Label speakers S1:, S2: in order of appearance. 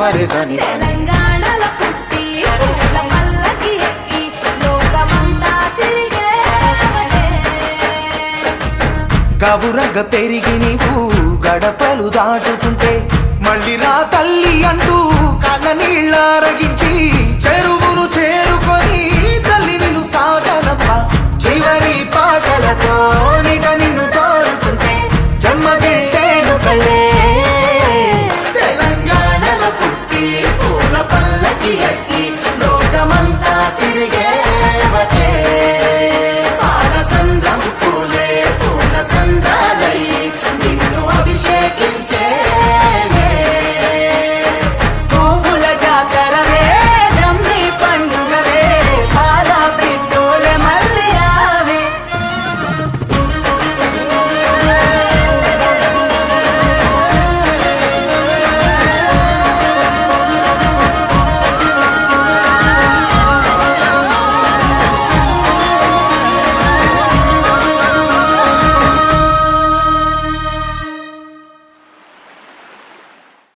S1: వరసని. తెలంగాణలో గవురగ పెరిగి నీకు గడపలు దాటుతుంటే మళ్ళీ రా తల్లి అంటూ కళ్ళ నీళ్ళారగించి చెరువును చేరు